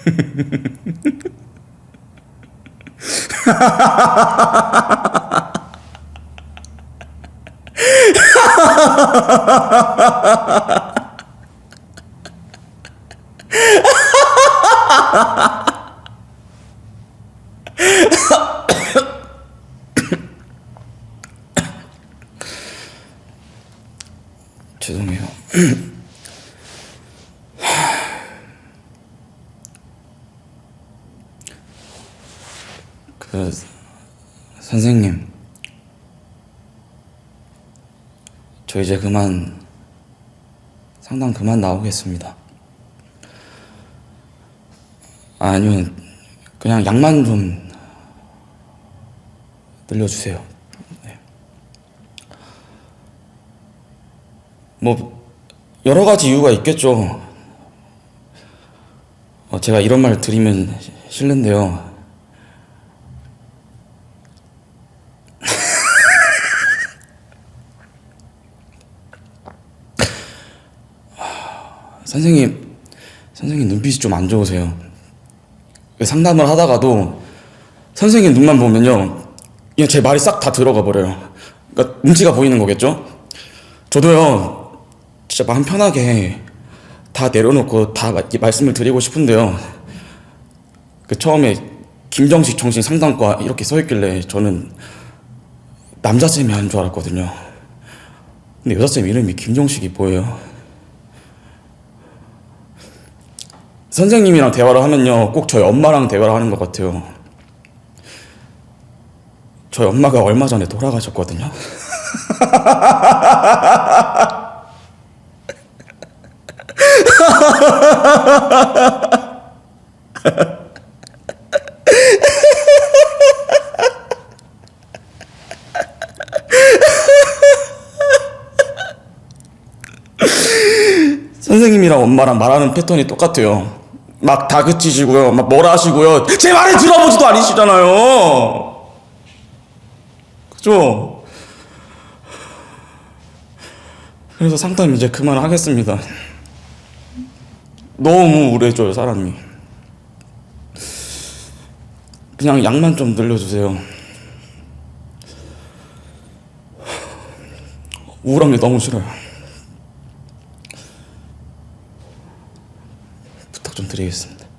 죄송해요. 그 선생님, 저 이제 그만 상담 그만 나오겠습니다. 아니면 그냥 약만 좀 늘려주세요. 네. 뭐 여러 가지 이유가 있겠죠. 어, 제가 이런 말 드리면 시- 실례인데요. 선생님, 선생님 눈빛이 좀 안 좋으세요. 상담을 하다가도 선생님 눈만 보면요, 그냥 제 말이 싹 다 들어가 버려요. 그러니까 눈치가 보이는 거겠죠? 저도요, 진짜 마음 편하게 다 내려놓고 다 마- 말씀을 드리고 싶은데요. 그 처음에 김정식 정신 상담과 이렇게 써 있길래 저는 남자 쌤이 하는 줄 알았거든요. 근데 여자 쌤 이름이 김정식이 뭐예요? 선생님이랑 대화를 하면요, 꼭 저희 엄마랑 대화를 하는 것 같아요. 저희 엄마가 얼마 전에 돌아가셨거든요. 선생님이랑 엄마랑 말하는 패턴이 똑같아요. 막 다그치시고요, 막 뭐라 하시고요. 제 말을 들어보지도 않으시잖아요. 그죠? 그래서 상담 이제 그만하겠습니다. 너무 우울해져요, 사람이. 그냥 약만 좀 늘려주세요. 우울한 게 너무 싫어요. 좀 드리겠습니다.